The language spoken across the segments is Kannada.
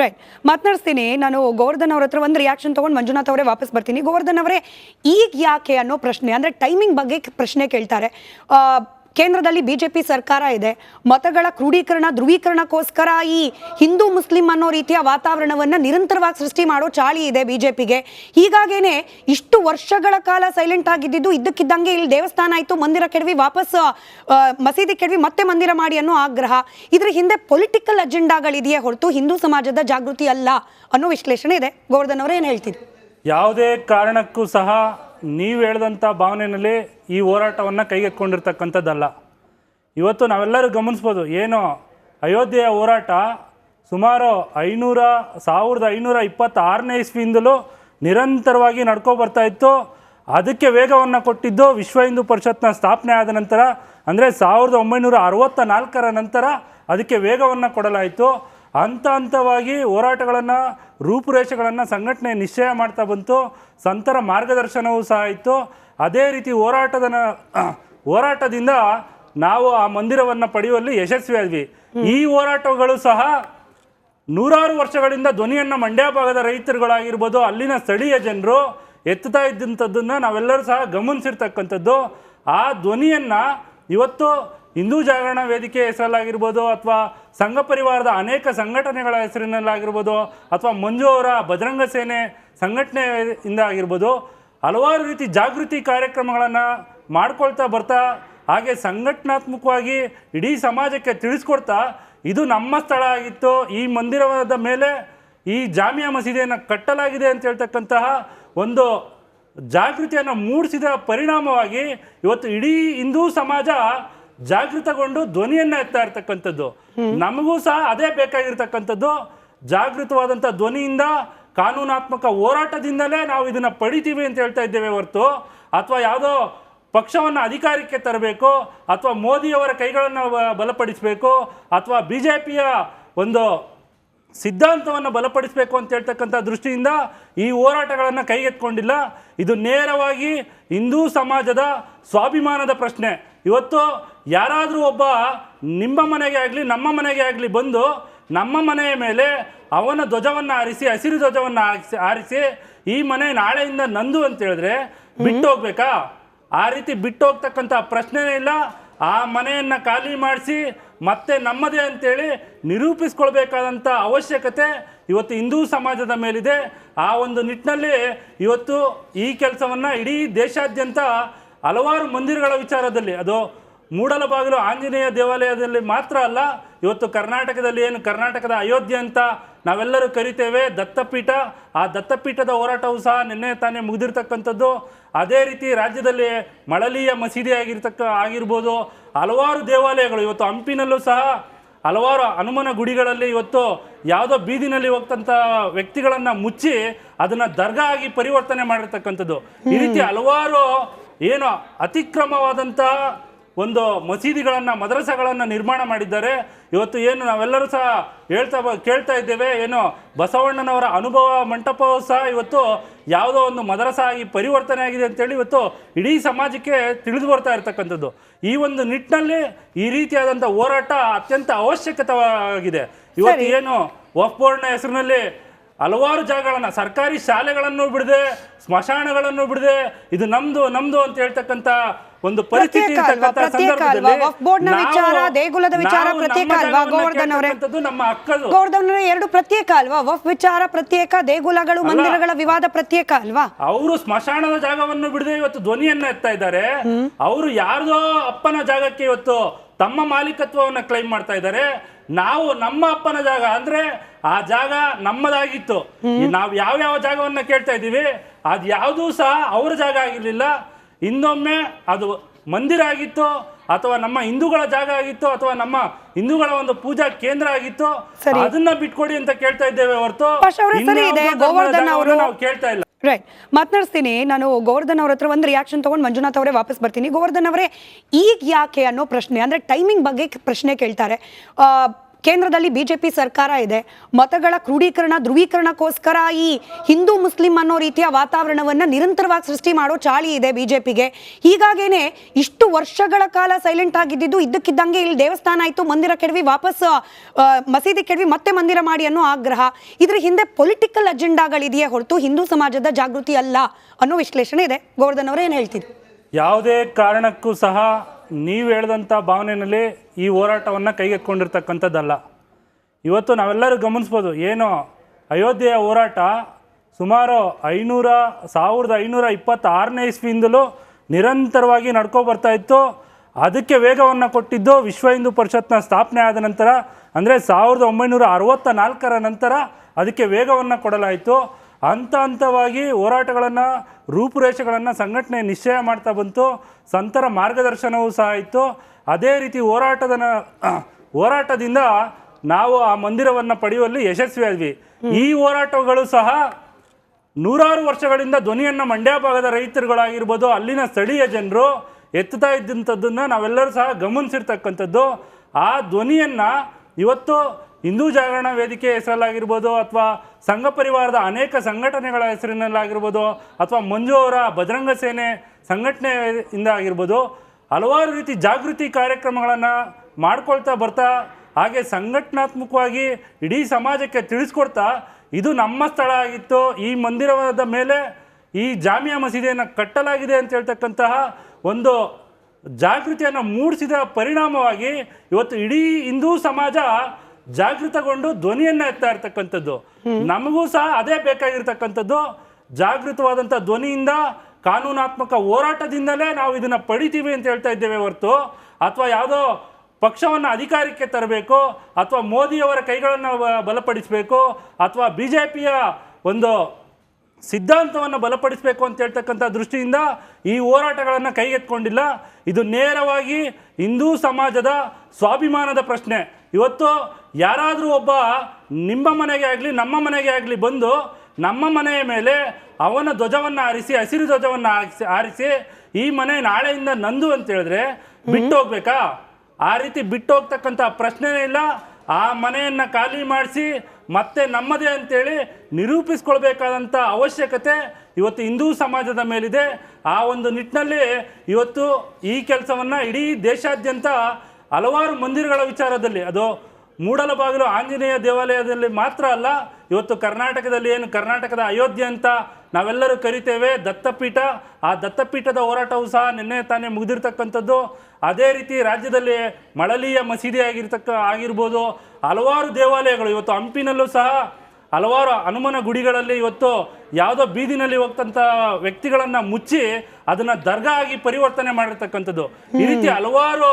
ರೈಟ್ ಮಾತನಾಡಿಸ್ತೀನಿ. ನಾನು ಗೋವರ್ಧನ್ ಅವ್ರ ಹತ್ರ ಒಂದು ರಿಯಾಕ್ಷನ್ ತೊಗೊಂಡು ಮಂಜುನಾಥ್ ಅವರೇ ವಾಪಸ್ ಬರ್ತೀನಿ. ಗೋವರ್ಧನ್ ಅವರೇ ಈಗ ಯಾಕೆ ಅನ್ನೋ ಪ್ರಶ್ನೆ, ಅಂದರೆ ಟೈಮಿಂಗ್ ಬಗ್ಗೆ ಪ್ರಶ್ನೆ ಕೇಳ್ತಾರೆ. ಕೇಂದ್ರದಲ್ಲಿ ಬಿಜೆಪಿ ಸರ್ಕಾರ ಇದೆ. ಮತಗಳ ಕ್ರೋಢೀಕರಣ ಧ್ರುವೀಕರಣಕ್ಕೋಸ್ಕರ ಈ ಹಿಂದೂ ಮುಸ್ಲಿಂ ಅನ್ನೋ ರೀತಿಯ ವಾತಾವರಣವನ್ನು ನಿರಂತರವಾಗಿ ಸೃಷ್ಟಿ ಮಾಡೋ ಚಾಳಿ ಇದೆ ಬಿಜೆಪಿಗೆ. ಹೀಗಾಗೇನೆ ಇಷ್ಟು ವರ್ಷಗಳ ಕಾಲ ಸೈಲೆಂಟ್ ಆಗಿದ್ದಿದ್ದು ಇದ್ದಕ್ಕಿದ್ದಂಗೆ ಇಲ್ಲಿ ದೇವಸ್ಥಾನ ಆಯಿತು, ಮಂದಿರ ಕೆಡವಿ, ವಾಪಸ್ ಮಸೀದಿ ಕೆಡವಿ, ಮತ್ತೆ ಮಂದಿರ ಮಾಡಿ ಅನ್ನೋ ಆಗ್ರಹ. ಇದ್ರ ಹಿಂದೆ ಪೊಲಿಟಿಕಲ್ ಅಜೆಂಡಾಗಳಿದೆಯೇ ಹೊರತು ಹಿಂದೂ ಸಮಾಜದ ಜಾಗೃತಿ ಅಲ್ಲ ಅನ್ನೋ ವಿಶ್ಲೇಷಣೆ ಇದೆ. ಗೋವರ್ಧನ್ ಅವರು ಏನು ಹೇಳ್ತೀರಿ? ಯಾವುದೇ ಕಾರಣಕ್ಕೂ ಸಹ ನೀವು ಹೇಳ್ದಂಥ ಭಾವನೆಯಲ್ಲಿ ಈ ಹೋರಾಟವನ್ನು ಕೈಗೆತ್ಕೊಂಡಿರ್ತಕ್ಕಂಥದ್ದಲ್ಲ ಇವತ್ತು ನಾವೆಲ್ಲರೂ ಗಮನಿಸ್ಬೋದು, ಏನು ಅಯೋಧ್ಯೆಯ ಹೋರಾಟ ಸುಮಾರು ಐನೂರ, ಸಾವಿರದ ಐನೂರ ಇಪ್ಪತ್ತಾರನೇ ಇಸ್ವಿಯಿಂದಲೂ ನಿರಂತರವಾಗಿ ನಡ್ಕೊ ಇತ್ತು. ಅದಕ್ಕೆ ವೇಗವನ್ನು ಕೊಟ್ಟಿದ್ದು ವಿಶ್ವ ಹಿಂದೂ ಪರಿಷತ್ನ ಸ್ಥಾಪನೆ ಆದ ನಂತರ, ಅಂದರೆ ಸಾವಿರದ ಒಂಬೈನೂರ ಅರವತ್ತ ನಾಲ್ಕರ ನಂತರ ಅದಕ್ಕೆ ವೇಗವನ್ನು ಕೊಡಲಾಯಿತು. ಹಂತ ಹಂತವಾಗಿ ಹೋರಾಟಗಳನ್ನು ರೂಪುರೇಷೆಗಳನ್ನು ಸಂಘಟನೆ ನಿಶ್ಚಯ ಮಾಡ್ತಾ ಬಂತು. ಸಂತರ ಮಾರ್ಗದರ್ಶನವೂ ಸಹ ಇತ್ತು. ಅದೇ ರೀತಿ ಹೋರಾಟದ ಹೋರಾಟದಿಂದ ನಾವು ಆ ಮಂದಿರವನ್ನು ಪಡೆಯುವಲ್ಲಿ ಯಶಸ್ವಿಯಾದ್ವಿ ಈ ಹೋರಾಟಗಳು ಸಹ ನೂರಾರು ವರ್ಷಗಳಿಂದ ಧ್ವನಿಯನ್ನು ಮಂಡ್ಯ ಭಾಗದ ರೈತರುಗಳಾಗಿರ್ಬೋದು ಅಲ್ಲಿನ ಸ್ಥಳೀಯ ಜನರು ಎತ್ತುತ್ತಾ ಇದ್ದಂಥದ್ದನ್ನು ನಾವೆಲ್ಲರೂ ಸಹ ಗಮನಿಸಿರ್ತಕ್ಕಂಥದ್ದು. ಆ ಧ್ವನಿಯನ್ನು ಇವತ್ತು ಹಿಂದೂ ಜಾಗರಣ ವೇದಿಕೆ ಹೆಸರಲ್ಲಾಗಿರ್ಬೋದು ಅಥವಾ ಸಂಘ ಪರಿವಾರದ ಅನೇಕ ಸಂಘಟನೆಗಳ ಹೆಸರಿನಲ್ಲಾಗಿರ್ಬೋದು ಅಥವಾ ಮಂಜು ಅವರ ಬಜರಂಗ ಸೇನೆ ಸಂಘಟನೆಯಿಂದ ಆಗಿರ್ಬೋದು, ಹಲವಾರು ರೀತಿ ಜಾಗೃತಿ ಕಾರ್ಯಕ್ರಮಗಳನ್ನು ಮಾಡ್ಕೊಳ್ತಾ ಬರ್ತಾ, ಹಾಗೆ ಸಂಘಟನಾತ್ಮಕವಾಗಿ ಇಡೀ ಸಮಾಜಕ್ಕೆ ತಿಳಿಸ್ಕೊಡ್ತಾ, ಇದು ನಮ್ಮ ಸ್ಥಳ ಆಗಿತ್ತು. ಈ ಮಂದಿರದ ಮೇಲೆ ಈ ಜಾಮಿಯಾ ಮಸೀದಿಯನ್ನು ಕಟ್ಟಲಾಗಿದೆ ಅಂತ ಹೇಳ್ತಕ್ಕಂತಹ ಒಂದು ಜಾಗೃತಿಯನ್ನು ಮೂಡಿಸಿದ ಪರಿಣಾಮವಾಗಿ ಇವತ್ತು ಇಡೀ ಹಿಂದೂ ಸಮಾಜ ಜಾಗೃತಗೊಂಡು ಧ್ವನಿಯನ್ನ ಎತ್ತಾ ಇರ್ತಕ್ಕಂಥದ್ದು. ನಮಗೂ ಸಹ ಅದೇ ಬೇಕಾಗಿರ್ತಕ್ಕಂಥದ್ದು. ಜಾಗೃತವಾದಂಥ ಧ್ವನಿಯಿಂದ ಕಾನೂನಾತ್ಮಕ ಹೋರಾಟದಿಂದಲೇ ನಾವು ಇದನ್ನ ಪಡಿತೀವಿ ಅಂತ ಹೇಳ್ತಾ ಇದ್ದೇವೆ ಹೊರತು. ಅಥವಾ ಯಾವುದೋ ಪಕ್ಷವನ್ನು ಅಧಿಕಾರಕ್ಕೆ ತರಬೇಕು, ಅಥವಾ ಮೋದಿಯವರ ಕೈಗಳನ್ನು ಬಲಪಡಿಸಬೇಕು, ಅಥವಾ ಬಿ ಜೆ ಪಿಯ ಒಂದು ಸಿದ್ಧಾಂತವನ್ನು ಬಲಪಡಿಸಬೇಕು ಅಂತ ಹೇಳ್ತಕ್ಕಂಥ ದೃಷ್ಟಿಯಿಂದ ಈ ಹೋರಾಟಗಳನ್ನು ಕೈಗೆತ್ಕೊಂಡಿಲ್ಲ ಇದು ನೇರವಾಗಿ ಹಿಂದೂ ಸಮಾಜದ ಸ್ವಾಭಿಮಾನದ ಪ್ರಶ್ನೆ. ಇವತ್ತು ಯಾರಾದರೂ ಒಬ್ಬ ನಿಮ್ಮ ಮನೆಗೆ ಆಗಲಿ ನಮ್ಮ ಮನೆಗೆ ಆಗಲಿ ಬಂದು ನಮ್ಮ ಮನೆಯ ಮೇಲೆ ಅವನ ಧ್ವಜವನ್ನು ಆರಿಸಿ ಹಸಿರು ಧ್ವಜವನ್ನು ಆರಿಸಿ ಆರಿಸಿ ಈ ಮನೆ ನಾಳೆಯಿಂದ ನಂದು ಅಂತ ಹೇಳಿದ್ರೆ ಬಿಟ್ಟು ಹೋಗ್ಬೇಕಾ? ಆ ರೀತಿ ಬಿಟ್ಟು ಹೋಗ್ತಕ್ಕಂಥ ಪ್ರಶ್ನೆನೇ ಇಲ್ಲ. ಆ ಮನೆಯನ್ನು ಖಾಲಿ ಮಾಡಿಸಿ ಮತ್ತೆ ನಮ್ಮದೇ ಅಂತೇಳಿ ನಿರೂಪಿಸ್ಕೊಳ್ಬೇಕಾದಂಥ ಅವಶ್ಯಕತೆ ಇವತ್ತು ಹಿಂದೂ ಸಮಾಜದ ಮೇಲಿದೆ. ಆ ಒಂದು ನಿಟ್ಟಿನಲ್ಲಿ ಇವತ್ತು ಈ ಕೆಲಸವನ್ನು ಇಡೀ ದೇಶಾದ್ಯಂತ ಹಲವಾರು ಮಂದಿರಗಳ ವಿಚಾರದಲ್ಲಿ ಅದು ಮೂಡಲಬಾಗಿಲು ಆಂಜನೇಯ ದೇವಾಲಯದಲ್ಲಿ ಮಾತ್ರ ಅಲ್ಲ ಇವತ್ತು ಕರ್ನಾಟಕದಲ್ಲಿ ಏನು ಕರ್ನಾಟಕದ ಅಯೋಧ್ಯೆ ಅಂತ ನಾವೆಲ್ಲರೂ ಕರಿತೇವೆ ದತ್ತಪೀಠ ಆ ದತ್ತಪೀಠದ ಹೋರಾಟವು ಸಹ ನಿನ್ನೆ ತಾನೇ ಮುಗಿದಿರ್ತಕ್ಕಂಥದ್ದು. ಅದೇ ರೀತಿ ರಾಜ್ಯದಲ್ಲಿ ಮಳಲಿಯ ಮಸೀದಿ ಆಗಿರ್ತಕ್ಕ ಆಗಿರ್ಬೋದು ಹಲವಾರು ದೇವಾಲಯಗಳು ಇವತ್ತು ಹಂಪಿನಲ್ಲೂ ಸಹ ಹಲವಾರು ಹನುಮನ ಗುಡಿಗಳಲ್ಲಿ ಇವತ್ತು ಯಾವುದೋ ಬೀದಿನಲ್ಲಿ ಹೋಗ್ತಂಥ ವ್ಯಕ್ತಿಗಳನ್ನು ಮುಚ್ಚಿ ಅದನ್ನು ದರ್ಗಾ ಆಗಿ ಪರಿವರ್ತನೆ ಮಾಡಿರ್ತಕ್ಕಂಥದ್ದು. ಈ ರೀತಿ ಹಲವಾರು ಏನು ಅತಿಕ್ರಮವಾದಂತಹ ಒಂದು ಮಸೀದಿಗಳನ್ನು ಮದ್ರಸಗಳನ್ನು ನಿರ್ಮಾಣ ಮಾಡಿದ್ದಾರೆ. ಇವತ್ತು ಏನು ನಾವೆಲ್ಲರೂ ಸಹ ಹೇಳ್ತಾ ಬ- ಕೇಳ್ತಾ ಇದ್ದೇವೆ ಏನು ಬಸವಣ್ಣನವರ ಅನುಭವ ಮಂಟಪವು ಸಹ ಇವತ್ತು ಯಾವುದೋ ಒಂದು ಮದರಸ ಆಗಿ ಪರಿವರ್ತನೆ ಆಗಿದೆ ಅಂತೇಳಿ ಇವತ್ತು ಇಡೀ ಸಮಾಜಕ್ಕೆ ತಿಳಿದು ಬರ್ತಾ ಇರತಕ್ಕಂಥದ್ದು. ಈ ಒಂದು ನಿಟ್ಟಿನಲ್ಲಿ ಈ ರೀತಿಯಾದಂಥ ಹೋರಾಟ ಅತ್ಯಂತ ಅವಶ್ಯಕತವಾಗಿದೆ. ಇವತ್ತು ಏನು ವಫ್ ಬೋರ್ಡ್ನ ಹೆಸರಿನಲ್ಲಿ ಹಲವಾರು ಜಾಗಗಳನ್ನು ಸರ್ಕಾರಿ ಶಾಲೆಗಳನ್ನು ಬಿಡದೆ ಸ್ಮಶಾನಗಳನ್ನು ಬಿಡದೆ ಇದು ನಮ್ದು ನಮ್ದು ಅಂತ ಹೇಳ್ತಕ್ಕಂತ ಒಂದು ಪರಿಸ್ಥಿತಿ ವಿಚಾರ, ದೇಗುಲದ ವಿಚಾರ ಪ್ರತ್ಯೇಕ ಅಲ್ವಾ? ಗೋವರ್ಧನ್ ಅವರೇ? ಗೋವರ್ಧನ್ ಎರಡು ಪ್ರತ್ಯೇಕ ಅಲ್ವಾ? ವಫ್ ವಿಚಾರ ಪ್ರತ್ಯೇಕ ದೇಗುಲಗಳು ಮಂದಿರಗಳ ವಿವಾದ ಪ್ರತ್ಯೇಕ ಅಲ್ವಾ? ಅವರು ಸ್ಮಶಾನದ ಜಾಗವನ್ನು ಬಿಡದೆ ಇವತ್ತು ಧ್ವನಿಯನ್ನ ಎತ್ತಾ ಇದ್ದಾರೆ. ಅವರು ಯಾರ್ದೋ ಅಪ್ಪನ ಜಾಗಕ್ಕೆ ಇವತ್ತು ತಮ್ಮ ಮಾಲೀಕತ್ವವನ್ನ ಕ್ಲೈಮ್ ಮಾಡ್ತಾ ಇದ್ದಾರೆ. ನಾವು ನಮ್ಮ ಅಪ್ಪನ ಜಾಗ ಅಂದ್ರೆ ಆ ಜಾಗ ನಮ್ಮದಾಗಿತ್ತು. ನಾವು ಯಾವ ಯಾವ ಜಾಗವನ್ನ ಕೇಳ್ತಾ ಇದ್ದೀವಿ ಅದು ಯಾವುದೂ ಸಹ ಅವರ ಜಾಗ ಆಗಿರ್ಲಿಲ್ಲ. ಇನ್ನೊಮ್ಮೆ ಅದು ಮಂದಿರ ಆಗಿತ್ತು ಅಥವಾ ನಮ್ಮ ಹಿಂದೂಗಳ ಜಾಗ ಆಗಿತ್ತು ಅಥವಾ ನಮ್ಮ ಹಿಂದೂಗಳ ಒಂದು ಪೂಜಾ ಕೇಂದ್ರ ಆಗಿತ್ತು. ಅದನ್ನ ಬಿಟ್ಕೊಡಿ ಅಂತ ಕೇಳ್ತಾ ಇದ್ದೇವೆ ಹೊರತು ನಾವು ಕೇಳ್ತಾ ಇಲ್ಲ. ರೈಟ್ ಮಾತನಾಡಿಸ್ತೀನಿ. ನಾನು ಗೋವರ್ಧನ್ ಅವ್ರ ಹತ್ರ ಒಂದು ರಿಯಾಕ್ಷನ್ ತಗೊಂಡು ಮಂಜುನಾಥ್ ಅವರೇ ವಾಪಸ್ ಬರ್ತೀನಿ. ಗೋವರ್ಧನ್ ಅವರೇ ಈಗ ಯಾಕೆ ಅನ್ನೋ ಪ್ರಶ್ನೆ ಅಂದ್ರೆ ಟೈಮಿಂಗ್ ಬಗ್ಗೆ ಪ್ರಶ್ನೆ ಕೇಳ್ತಾರೆ. ಆ, ಕೇಂದ್ರದಲ್ಲಿ ಬಿಜೆಪಿ ಸರ್ಕಾರ ಇದೆ. ಮತಗಳ ಕ್ರೋಢೀಕರಣ ಧ್ರುವೀಕರಣಕ್ಕೋಸ್ಕರ ಈ ಹಿಂದೂ ಮುಸ್ಲಿಂ ಅನ್ನೋ ರೀತಿಯ ವಾತಾವರಣವನ್ನು ನಿರಂತರವಾಗಿ ಸೃಷ್ಟಿ ಮಾಡೋ ಚಾಳಿ ಇದೆ ಬಿಜೆಪಿಗೆ. ಹೀಗಾಗೇನೆ ಇಷ್ಟು ವರ್ಷಗಳ ಕಾಲ ಸೈಲೆಂಟ್ ಆಗಿದ್ದಿದ್ದು ಇದ್ದಕ್ಕಿದ್ದಂಗೆ ಇಲ್ಲಿ ದೇವಸ್ಥಾನ ಆಯಿತು, ಮಂದಿರ ಕೆಡವಿ, ವಾಪಸ್ ಮಸೀದಿ ಕೆಡವಿ, ಮತ್ತೆ ಮಂದಿರ ಮಾಡಿ ಅನ್ನೋ ಆಗ್ರಹ. ಇದರ ಹಿಂದೆ ಪೊಲಿಟಿಕಲ್ ಅಜೆಂಡಾಗಳಿದೆಯೇ ಹೊರತು ಹಿಂದೂ ಸಮಾಜದ ಜಾಗೃತಿ ಅಲ್ಲ ಅನ್ನೋ ವಿಶ್ಲೇಷಣೆ ಇದೆ. ಗೋವರ್ಧನ್ ಅವರು ಏನು ಹೇಳ್ತೀರಿ? ಯಾವುದೇ ಕಾರಣಕ್ಕೂ ಸಹ ನೀವು ಹೇಳ್ದಂಥ ಭಾವನೆಯಲ್ಲಿ ಈ ಹೋರಾಟವನ್ನು ಕೈಗೆತ್ಕೊಂಡಿರ್ತಕ್ಕಂಥದ್ದಲ್ಲ ಇವತ್ತು ನಾವೆಲ್ಲರೂ ಗಮನಿಸ್ಬೋದು, ಏನು ಅಯೋಧ್ಯೆಯ ಹೋರಾಟ ಸುಮಾರು ಐನೂರ, ಸಾವಿರದ ಐನೂರ ಇಪ್ಪತ್ತಾರನೇ ಇಸ್ವಿಯಿಂದಲೂ ನಿರಂತರವಾಗಿ ನಡ್ಕೊ ಬರ್ತಾ ಇತ್ತು. ಅದಕ್ಕೆ ವೇಗವನ್ನು ಕೊಟ್ಟಿದ್ದು ವಿಶ್ವ ಹಿಂದೂ ಪರಿಷತ್ನ ಸ್ಥಾಪನೆ ಆದ ನಂತರ, ಅಂದರೆ ಸಾವಿರದ ಒಂಬೈನೂರ ಅರವತ್ತ ನಾಲ್ಕರ ನಂತರ ಅದಕ್ಕೆ ವೇಗವನ್ನು ಕೊಡಲಾಯಿತು. ಹಂತ ಹಂತವಾಗಿ ಹೋರಾಟಗಳನ್ನು ರೂಪುರೇಷೆಗಳನ್ನು ಸಂಘಟನೆ ನಿಶ್ಚಯ ಮಾಡ್ತಾ ಬಂತು. ಸಂತರ ಮಾರ್ಗದರ್ಶನವೂ ಸಹ ಇತ್ತು. ಅದೇ ರೀತಿ ಹೋರಾಟದ ಹೋರಾಟದಿಂದ ನಾವು ಆ ಮಂದಿರವನ್ನು ಪಡೆಯುವಲ್ಲಿ ಯಶಸ್ವಿಯಾದ್ವಿ ಈ ಹೋರಾಟಗಳು ಸಹ ನೂರಾರು ವರ್ಷಗಳಿಂದ ಧ್ವನಿಯನ್ನು ಮಂಡ್ಯ ಭಾಗದ ರೈತರುಗಳಾಗಿರ್ಬೋದು ಅಲ್ಲಿನ ಸ್ಥಳೀಯ ಜನರು ಎತ್ತುತ್ತಾ ಇದ್ದಂಥದ್ದನ್ನು ನಾವೆಲ್ಲರೂ ಸಹ ಗಮನಿಸಿರ್ತಕ್ಕಂಥದ್ದು. ಆ ಧ್ವನಿಯನ್ನು ಇವತ್ತು ಹಿಂದೂ ಜಾಗರಣ ವೇದಿಕೆ ಹೆಸರಲ್ಲಾಗಿರ್ಬೋದು ಅಥವಾ ಸಂಘ ಪರಿವಾರದ ಅನೇಕ ಸಂಘಟನೆಗಳ ಹೆಸರಿನಲ್ಲಾಗಿರ್ಬೋದು ಅಥವಾ ಮಂಜು ಅವರ ಬಜರಂಗ ಸೇನೆ ಸಂಘಟನೆಯಿಂದ ಆಗಿರ್ಬೋದು, ಹಲವಾರು ರೀತಿ ಜಾಗೃತಿ ಕಾರ್ಯಕ್ರಮಗಳನ್ನು ಮಾಡ್ಕೊಳ್ತಾ ಬರ್ತಾ, ಹಾಗೆ ಸಂಘಟನಾತ್ಮಕವಾಗಿ ಇಡೀ ಸಮಾಜಕ್ಕೆ ತಿಳಿಸ್ಕೊಡ್ತಾ, ಇದು ನಮ್ಮ ಸ್ಥಳ ಆಗಿತ್ತು. ಈ ಮಂದಿರದ ಮೇಲೆ ಈ ಜಾಮಿಯಾ ಮಸೀದಿಯನ್ನು ಕಟ್ಟಲಾಗಿದೆ ಅಂತ ಹೇಳ್ತಕ್ಕಂತಹ ಒಂದು ಜಾಗೃತಿಯನ್ನು ಮೂಡಿಸಿದ ಪರಿಣಾಮವಾಗಿ ಇವತ್ತು ಇಡೀ ಹಿಂದೂ ಸಮಾಜ ಜಾಗೃತಗೊಂಡು ಧ್ವನಿಯನ್ನ ಎತ್ತಾ ಇರ್ತಕ್ಕಂಥದ್ದು. ನಮಗೂ ಸಹ ಅದೇ ಬೇಕಾಗಿರ್ತಕ್ಕಂಥದ್ದು. ಜಾಗೃತವಾದಂಥ ಧ್ವನಿಯಿಂದ ಕಾನೂನಾತ್ಮಕ ಹೋರಾಟದಿಂದಲೇ ನಾವು ಇದನ್ನ ಪಡಿತೀವಿ ಅಂತ ಹೇಳ್ತಾ ಇದ್ದೇವೆ ಹೊರತು. ಅಥವಾ ಯಾವುದೋ ಪಕ್ಷವನ್ನು ಅಧಿಕಾರಕ್ಕೆ ತರಬೇಕು, ಅಥವಾ ಮೋದಿಯವರ ಕೈಗಳನ್ನು ಬಲಪಡಿಸಬೇಕು, ಅಥವಾ ಬಿ ಜೆ ಪಿಯ ಒಂದು ಸಿದ್ಧಾಂತವನ್ನು ಬಲಪಡಿಸಬೇಕು ಅಂತ ಹೇಳ್ತಕ್ಕಂಥ ದೃಷ್ಟಿಯಿಂದ ಈ ಹೋರಾಟಗಳನ್ನು ಕೈಗೆತ್ಕೊಂಡಿಲ್ಲ ಇದು ನೇರವಾಗಿ ಹಿಂದೂ ಸಮಾಜದ ಸ್ವಾಭಿಮಾನದ ಪ್ರಶ್ನೆ. ಇವತ್ತು ಯಾರಾದರೂ ಒಬ್ಬ ನಿಮ್ಮ ಮನೆಗೆ ಆಗಲಿ ನಮ್ಮ ಮನೆಗೆ ಆಗಲಿ ಬಂದು ನಮ್ಮ ಮನೆಯ ಮೇಲೆ ಅವನ ಧ್ವಜವನ್ನು ಆರಿಸಿ ಹಸಿರು ಧ್ವಜವನ್ನು ಆರಿಸಿ ಆರಿಸಿ ಈ ಮನೆ ನಾಳೆಯಿಂದ ನಂದು ಅಂತ ಹೇಳಿದ್ರೆ ಬಿಟ್ಟು ಹೋಗ್ಬೇಕಾ? ಆ ರೀತಿ ಬಿಟ್ಟು ಹೋಗ್ತಕ್ಕಂಥ ಪ್ರಶ್ನೆನೇ ಇಲ್ಲ. ಆ ಮನೆಯನ್ನು ಖಾಲಿ ಮಾಡಿಸಿ ಮತ್ತೆ ನಮ್ಮದೇ ಅಂತೇಳಿ ನಿರೂಪಿಸ್ಕೊಳ್ಬೇಕಾದಂಥ ಅವಶ್ಯಕತೆ ಇವತ್ತು ಹಿಂದೂ ಸಮಾಜದ ಮೇಲಿದೆ. ಆ ಒಂದು ನಿಟ್ಟಿನಲ್ಲಿ ಇವತ್ತು ಈ ಕೆಲಸವನ್ನು ಇಡೀ ದೇಶಾದ್ಯಂತ ಹಲವಾರು ಮಂದಿರಗಳ ವಿಚಾರದಲ್ಲಿ ಅದು ಮೂಡಲಬಾಗಿಲು ಆಂಜನೇಯ ದೇವಾಲಯದಲ್ಲಿ ಮಾತ್ರ ಅಲ್ಲ ಇವತ್ತು ಕರ್ನಾಟಕದಲ್ಲಿ ಏನು ಕರ್ನಾಟಕದ ಅಯೋಧ್ಯೆ ಅಂತ ನಾವೆಲ್ಲರೂ ಕರಿತೇವೆ ದತ್ತಪೀಠ ಆ ದತ್ತಪೀಠದ ಹೋರಾಟವು ಸಹ ನಿನ್ನೆ ತಾನೇ ಮುಗಿದಿರ್ತಕ್ಕಂಥದ್ದು. ಅದೇ ರೀತಿ ರಾಜ್ಯದಲ್ಲಿ ಮಳಲಿಯ ಮಸೀದಿ ಆಗಿರ್ತಕ್ಕ ಆಗಿರ್ಬೋದು ಹಲವಾರು ದೇವಾಲಯಗಳು ಇವತ್ತು ಹಂಪಿನಲ್ಲೂ ಸಹ ಹಲವಾರು ಹನುಮನ ಗುಡಿಗಳಲ್ಲಿ ಇವತ್ತು ಯಾವುದೋ ಬೀದಿನಲ್ಲಿ ಹೋಗ್ತಂಥ ವ್ಯಕ್ತಿಗಳನ್ನು ಮುಚ್ಚಿ ಅದನ್ನು ದರ್ಗಾ ಆಗಿ ಪರಿವರ್ತನೆ ಮಾಡಿರ್ತಕ್ಕಂಥದ್ದು. ಈ ರೀತಿ ಹಲವಾರು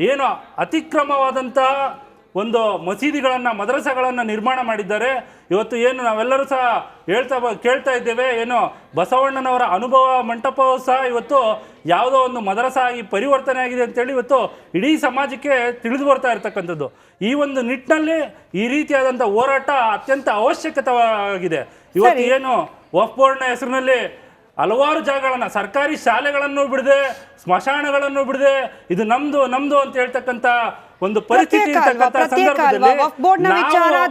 ಏನು ಅತಿಕ್ರಮವಾದಂತಹ ಒಂದು ಮಸೀದಿಗಳನ್ನು ಮದ್ರಸಗಳನ್ನು ನಿರ್ಮಾಣ ಮಾಡಿದ್ದಾರೆ. ಇವತ್ತು ಏನು ನಾವೆಲ್ಲರೂ ಸಹ ಹೇಳ್ತಾ ಬ- ಕೇಳ್ತಾ ಇದ್ದೇವೆ. ಏನು ಬಸವಣ್ಣನವರ ಅನುಭವ ಮಂಟಪವು ಸಹ ಇವತ್ತು ಯಾವುದೋ ಒಂದು ಮದರಸ ಆಗಿ ಪರಿವರ್ತನೆ ಆಗಿದೆ ಅಂತೇಳಿ ಇವತ್ತು ಇಡೀ ಸಮಾಜಕ್ಕೆ ತಿಳಿದು ಬರ್ತಾ ಇರತಕ್ಕಂಥದ್ದು. ಈ ಒಂದು ನಿಟ್ಟಿನಲ್ಲಿ ಈ ರೀತಿಯಾದಂಥ ಹೋರಾಟ ಅತ್ಯಂತ ಅವಶ್ಯಕತವಾಗಿದೆ. ಇವತ್ತು ಏನು ವಫ್ ಬೋರ್ಡ್ನ ಹೆಸರಿನಲ್ಲಿ ಹಲವಾರು ಜಾಗಗಳನ್ನ ಸರ್ಕಾರಿ ಶಾಲೆಗಳನ್ನು ಬಿಡದೆ ಸ್ಮಶಾನಗಳನ್ನು ಬಿಡದೆ ಇದು ನಮ್ದು ನಮ್ದು ಅಂತ ಹೇಳ್ತಕ್ಕಂತ ಒಂದು ಪರಿಸ್ಥಿತಿ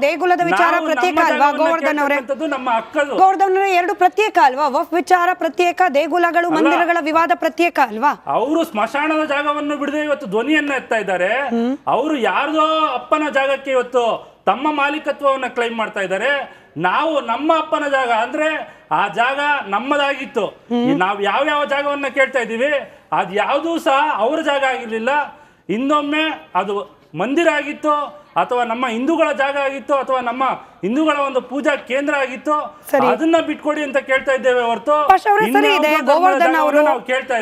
ದೇಗುಲದ ವಿಚಾರ ಪ್ರತ್ಯೇಕ ಅಲ್ವಾ? ಗೋವರ್ಧನ್ ಅವರೇ? ನಮ್ಮ ಹಕ್ಕದು ಗೋವರ್ಧನ್ ಎರಡು ಪ್ರತ್ಯೇಕ ಅಲ್ವಾ? ವಫ್ ವಿಚಾರ ಪ್ರತ್ಯೇಕ ದೇಗುಲಗಳು ಮಂದಿರಗಳ ವಿವಾದ ಪ್ರತ್ಯೇಕ ಅಲ್ವಾ? ಅವರು ಸ್ಮಶಾನದ ಜಾಗವನ್ನು ಬಿಡದೆ ಇವತ್ತು ಧ್ವನಿಯನ್ನ ಎತ್ತಾ ಇದ್ದಾರೆ. ಅವರು ಯಾರ್ದೋ ಅಪ್ಪನ ಜಾಗಕ್ಕೆ ಇವತ್ತು ತಮ್ಮ ಮಾಲೀಕತ್ವವನ್ನ ಕ್ಲೈಮ್ ಮಾಡ್ತಾ ಇದ್ದಾರೆ. ನಾವು ನಮ್ಮ ಅಪ್ಪನ ಜಾಗ ಅಂದ್ರೆ ಆ ಜಾಗ ನಮ್ಮದಾಗಿತ್ತು. ನಾವು ಯಾವ ಯಾವ ಜಾಗವನ್ನ ಕೇಳ್ತಾ ಇದ್ದೀವಿ ಅದು ಯಾವುದೂ ಸಹ ಅವರ ಜಾಗ ಆಗಿರ್ಲಿಲ್ಲ. ಇನ್ನೊಮ್ಮೆ ಅದು ಮಂದಿರ ಆಗಿತ್ತು ಅಥವಾ ನಮ್ಮ ಹಿಂದೂಗಳ ಜಾಗ ಆಗಿತ್ತು ಅಥವಾ ನಮ್ಮ ಹಿಂದೂಗಳ ಒಂದು ಪೂಜಾ ಕೇಂದ್ರ ಆಗಿತ್ತು. ಅದನ್ನ ಬಿಟ್ಕೊಡಿ ಅಂತ ಕೇಳ್ತಾ ಇದ್ದೇವೆ ಹೊರತು. ಕೇಳ್ತಾ